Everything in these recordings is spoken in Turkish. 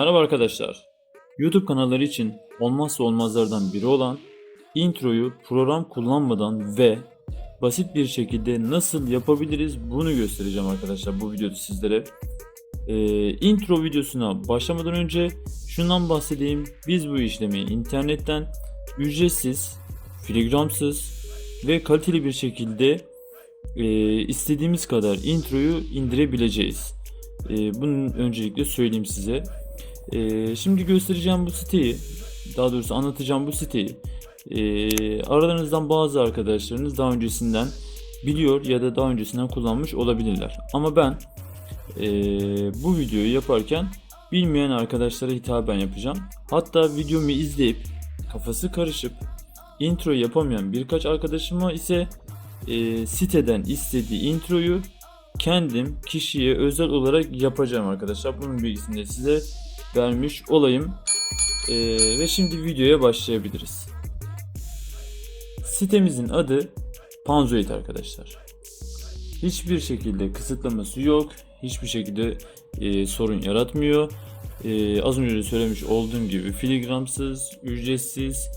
Merhaba arkadaşlar. YouTube kanalları için olmazsa olmazlardan biri olan introyu program kullanmadan ve basit bir şekilde nasıl yapabiliriz bunu göstereceğim arkadaşlar bu videoda sizlere. Ee, intro videosuna başlamadan önce şundan bahsedeyim. Biz bu işlemi internetten ücretsiz, filigramsız ve kaliteli bir şekilde e, istediğimiz kadar introyu indirebileceğiz. E, bunun öncelikle söyleyeyim size. E, şimdi göstereceğim bu siteyi, daha doğrusu anlatacağım bu siteyi. E, aralarınızdan bazı arkadaşlarınız daha öncesinden biliyor ya da daha öncesinden kullanmış olabilirler. Ama ben e, bu videoyu yaparken bilmeyen arkadaşlara hitaben yapacağım. Hatta videomu izleyip kafası karışıp intro yapamayan birkaç arkadaşıma ise e, siteden istediği introyu kendim kişiye özel olarak yapacağım arkadaşlar. Bunun bilgisini de size vermiş olayım. E, ve şimdi videoya başlayabiliriz. Sitemizin adı Panzoid arkadaşlar. Hiçbir şekilde kısıtlaması yok. Hiçbir şekilde e, sorun yaratmıyor. E, az önce söylemiş olduğum gibi filigramsız, ücretsiz,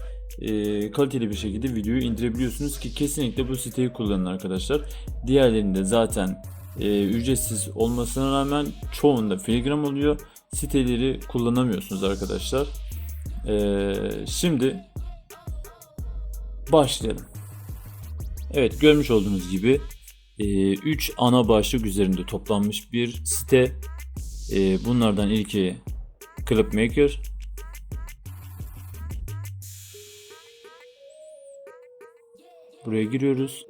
e, kaliteli bir şekilde videoyu indirebiliyorsunuz ki kesinlikle bu siteyi kullanın arkadaşlar. Diğerlerinde zaten e, ücretsiz olmasına rağmen çoğunda filigram oluyor. Siteleri kullanamıyorsunuz arkadaşlar. E, şimdi başlayalım. Evet görmüş olduğunuz gibi 3 ana başlık üzerinde toplanmış bir site. E, bunlardan ilki Clipmaker. Buraya giriyoruz.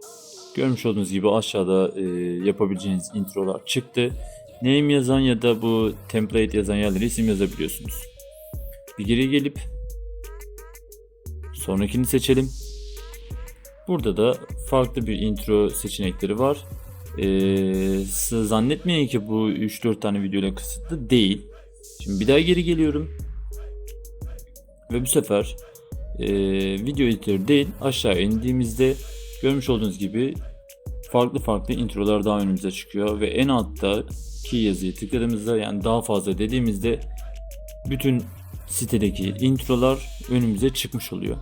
Görmüş olduğunuz gibi aşağıda e, yapabileceğiniz introlar çıktı. Name yazan ya da bu template yazan yerlere isim yazabiliyorsunuz. Bir geri gelip sonrakini seçelim. Burada da farklı bir intro seçenekleri var. Ee, zannetmeyin ki bu 3-4 tane videoyla kısıtlı değil. Şimdi bir daha geri geliyorum. Ve bu sefer e, video editörü değil aşağı indiğimizde görmüş olduğunuz gibi farklı farklı introlar daha önümüze çıkıyor ve en altta ki yazıyı tıkladığımızda yani daha fazla dediğimizde bütün sitedeki introlar önümüze çıkmış oluyor.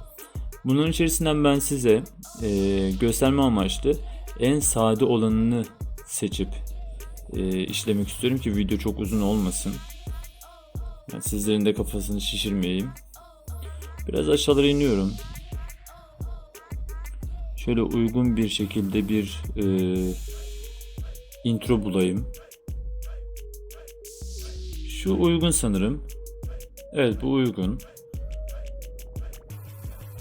Bunun içerisinden ben size e, gösterme amaçlı en sade olanını seçip e, işlemek istiyorum ki video çok uzun olmasın. Yani sizlerin de kafasını şişirmeyeyim. Biraz aşağılara iniyorum. Şöyle uygun bir şekilde bir e, intro bulayım. Şu uygun sanırım. Evet bu uygun.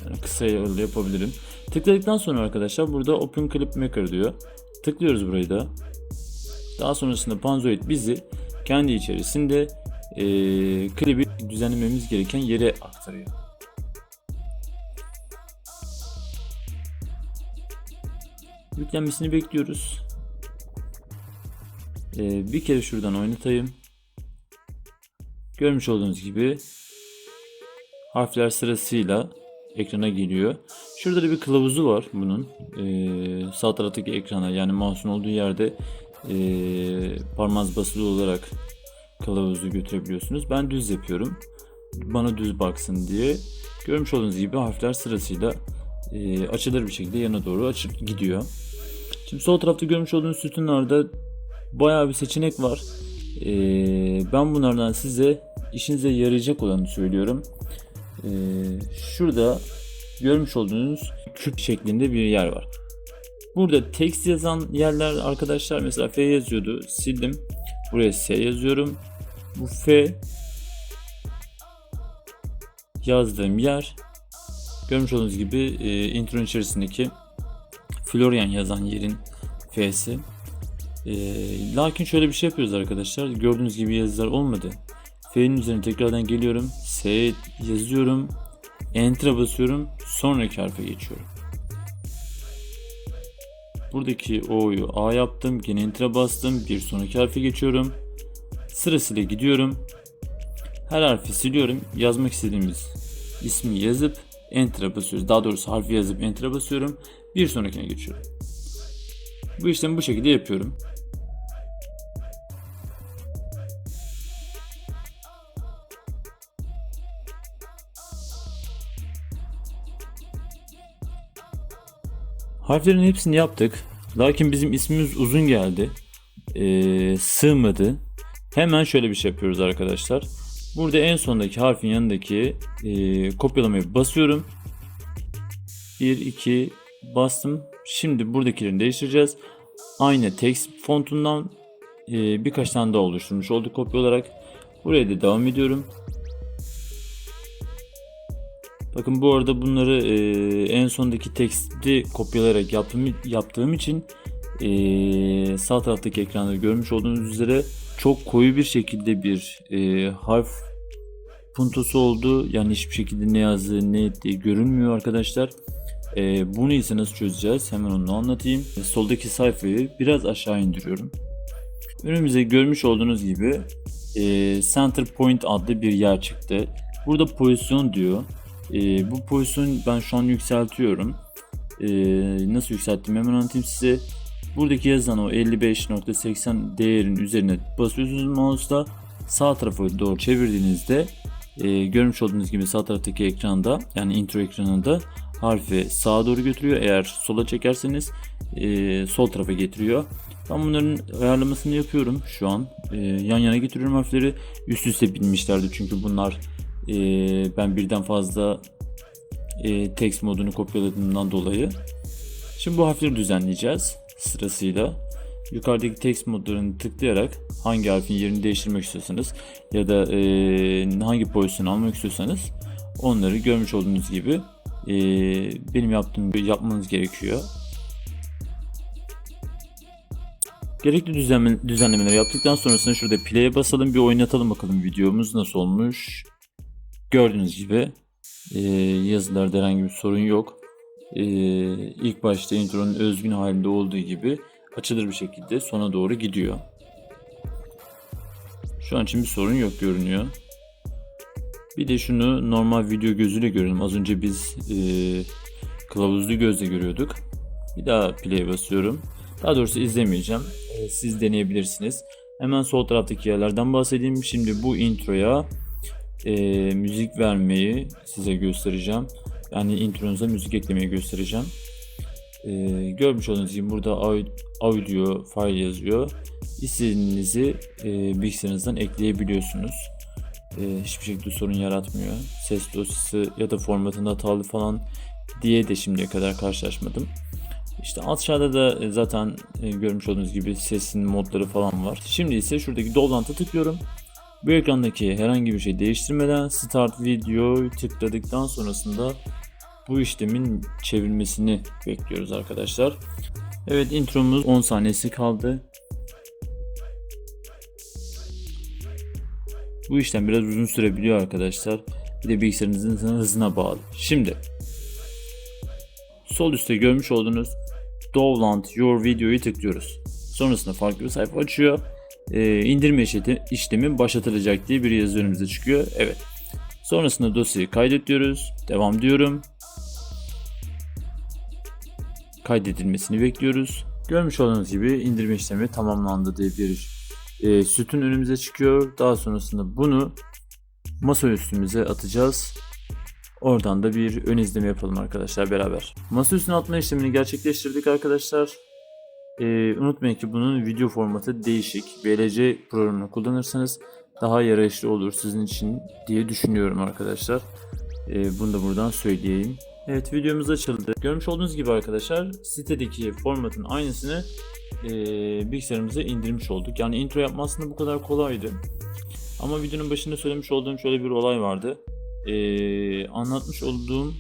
Yani kısa yolda yapabilirim. Tıkladıktan sonra arkadaşlar burada Open Clip Maker diyor. Tıklıyoruz burayı da. Daha sonrasında Panzoid bizi kendi içerisinde e, klibi düzenlememiz gereken yere aktarıyor. Yüklenmesini bekliyoruz. E, bir kere şuradan oynatayım. Görmüş olduğunuz gibi harfler sırasıyla ekrana geliyor. Şurada da bir kılavuzu var bunun. Ee, sağ taraftaki ekrana yani mouse'un olduğu yerde e, parmağınız basılı olarak kılavuzu götürebiliyorsunuz. Ben düz yapıyorum. Bana düz baksın diye. Görmüş olduğunuz gibi harfler sırasıyla e, açılır bir şekilde yana doğru açıp gidiyor. Şimdi sol tarafta görmüş olduğunuz sütunlarda bayağı bir seçenek var. E, ben bunlardan size işinize yarayacak olanı söylüyorum. Ee, şurada görmüş olduğunuz küp şeklinde bir yer var. Burada text yazan yerler arkadaşlar mesela F yazıyordu sildim. Buraya S yazıyorum. Bu F yazdığım yer görmüş olduğunuz gibi e, intro içerisindeki Florian yazan yerin F'si. E, lakin şöyle bir şey yapıyoruz arkadaşlar. Gördüğünüz gibi yazılar olmadı. F'nin üzerine tekrardan geliyorum. S yazıyorum. Enter'a basıyorum. Sonraki harfe geçiyorum. Buradaki O'yu A yaptım. Yine Enter'a bastım. Bir sonraki harfe geçiyorum. Sırasıyla gidiyorum. Her harfi siliyorum. Yazmak istediğimiz ismi yazıp Enter'a basıyoruz. Daha doğrusu harfi yazıp Enter'a basıyorum. Bir sonrakine geçiyorum. Bu işlemi bu şekilde yapıyorum. Harflerin hepsini yaptık. Lakin bizim ismimiz uzun geldi. Ee, sığmadı. Hemen şöyle bir şey yapıyoruz arkadaşlar. Burada en sondaki harfin yanındaki e, kopyalamayı basıyorum. 1, 2 bastım. Şimdi buradakilerini değiştireceğiz. Aynı text fontundan e, birkaç tane daha oluşturmuş olduk kopya olarak. Buraya da devam ediyorum. Bakın bu arada bunları e, en sondaki teksti kopyalayarak yaptığım, yaptığım için e, sağ taraftaki ekranda görmüş olduğunuz üzere çok koyu bir şekilde bir e, harf puntosu oldu. Yani hiçbir şekilde ne yazdığı ne ettiği görünmüyor arkadaşlar. E, bunu ise nasıl çözeceğiz? Hemen onu anlatayım. E, soldaki sayfayı biraz aşağı indiriyorum. Önümüze görmüş olduğunuz gibi e, Center Point adlı bir yer çıktı. Burada pozisyon diyor. E, bu pozisyonu ben şu an yükseltiyorum. E, nasıl yükselttim hemen anlatayım size. Buradaki yazan o 55.80 değerin üzerine basıyorsunuz mouse'da. Sağ tarafa doğru çevirdiğinizde e, görmüş olduğunuz gibi sağ taraftaki ekranda yani intro ekranında harfi sağa doğru götürüyor. Eğer sola çekerseniz e, sol tarafa getiriyor. Ben bunların ayarlamasını yapıyorum şu an. E, yan yana getiriyorum harfleri. Üst üste binmişlerdi çünkü bunlar e, ben birden fazla e, text modunu kopyaladığımdan dolayı. Şimdi bu harfleri düzenleyeceğiz sırasıyla. Yukarıdaki text modlarını tıklayarak hangi harfin yerini değiştirmek istiyorsanız ya da e, hangi pozisyonu almak istiyorsanız onları görmüş olduğunuz gibi e, benim yaptığım gibi yapmanız gerekiyor. Gerekli düzenle, düzenlemeleri yaptıktan sonrasında şurada play'e basalım bir oynatalım bakalım videomuz nasıl olmuş. Gördüğünüz gibi e, yazılarda herhangi bir sorun yok. E, ilk başta intronun özgün halinde olduğu gibi açılır bir şekilde sona doğru gidiyor. Şu an için bir sorun yok görünüyor. Bir de şunu normal video gözüyle görelim. Az önce biz e, kılavuzlu gözle görüyorduk. Bir daha play basıyorum. Daha doğrusu izlemeyeceğim. E, siz deneyebilirsiniz. Hemen sol taraftaki yerlerden bahsedeyim. Şimdi bu introya e, müzik vermeyi size göstereceğim. Yani intronuza müzik eklemeyi göstereceğim. E, görmüş olduğunuz gibi burada audio file yazıyor. İstediğinizi e, bilgisayarınızdan ekleyebiliyorsunuz. E, hiçbir şekilde sorun yaratmıyor. Ses dosyası ya da formatında hatalı falan diye de şimdiye kadar karşılaşmadım. İşte aşağıda da e, zaten e, görmüş olduğunuz gibi sesin modları falan var. Şimdi ise şuradaki dolantı tıklıyorum. Bu ekrandaki herhangi bir şey değiştirmeden Start Video tıkladıktan sonrasında bu işlemin çevirmesini bekliyoruz arkadaşlar. Evet intromuz 10 saniyesi kaldı. Bu işlem biraz uzun sürebiliyor arkadaşlar. Bir de bilgisayarınızın hızına bağlı. Şimdi sol üstte görmüş olduğunuz Download Your Video'yu tıklıyoruz. Sonrasında farklı bir sayfa açıyor. Ee, indirme işlemi başlatılacak diye bir yazı önümüze çıkıyor. Evet. Sonrasında dosyayı kaydet diyoruz. Devam diyorum. Kaydedilmesini bekliyoruz. Görmüş olduğunuz gibi indirme işlemi tamamlandı diye bir e, sütun önümüze çıkıyor. Daha sonrasında bunu masa üstümüze atacağız. Oradan da bir ön izleme yapalım arkadaşlar beraber. Masa üstüne atma işlemini gerçekleştirdik arkadaşlar. Ee, unutmayın ki bunun video formatı değişik. VLC programını kullanırsanız daha yararlı olur sizin için diye düşünüyorum arkadaşlar. Ee, bunu da buradan söyleyeyim. Evet videomuz açıldı. Görmüş olduğunuz gibi arkadaşlar sitedeki formatın aynısını e, bilgisayarımıza indirmiş olduk. Yani intro yapma aslında bu kadar kolaydı. Ama videonun başında söylemiş olduğum şöyle bir olay vardı. E, anlatmış olduğum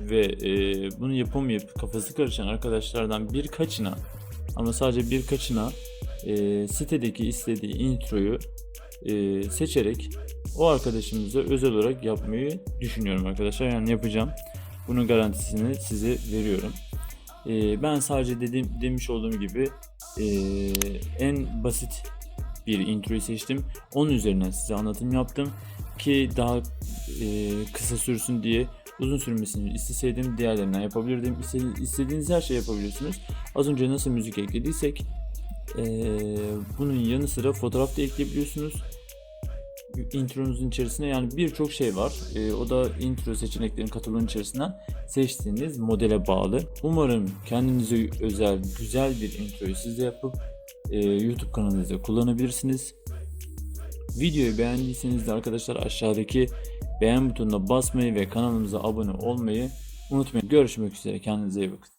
ve e, bunu yapamayıp kafası karışan arkadaşlardan birkaçına ama sadece birkaçına e, sitedeki istediği introyu e, seçerek o arkadaşımıza özel olarak yapmayı düşünüyorum arkadaşlar. Yani yapacağım. Bunun garantisini size veriyorum. E, ben sadece dediğim demiş olduğum gibi e, en basit bir introyu seçtim. Onun üzerinden size anlatım yaptım ki daha e, kısa sürsün diye uzun sürmesini isteseydim diğerlerinden yapabilirdim. İstediğiniz her şey yapabiliyorsunuz. Az önce nasıl müzik eklediysek e, bunun yanı sıra fotoğraf da ekleyebiliyorsunuz. intronuzun içerisinde yani birçok şey var. Ee, o da intro seçeneklerin kataloğunun içerisinden seçtiğiniz modele bağlı. Umarım kendinize özel güzel bir introyu siz de yapıp e, YouTube kanalınızda kullanabilirsiniz. Videoyu beğendiyseniz de arkadaşlar aşağıdaki beğen butonuna basmayı ve kanalımıza abone olmayı unutmayın. Görüşmek üzere. Kendinize iyi bakın.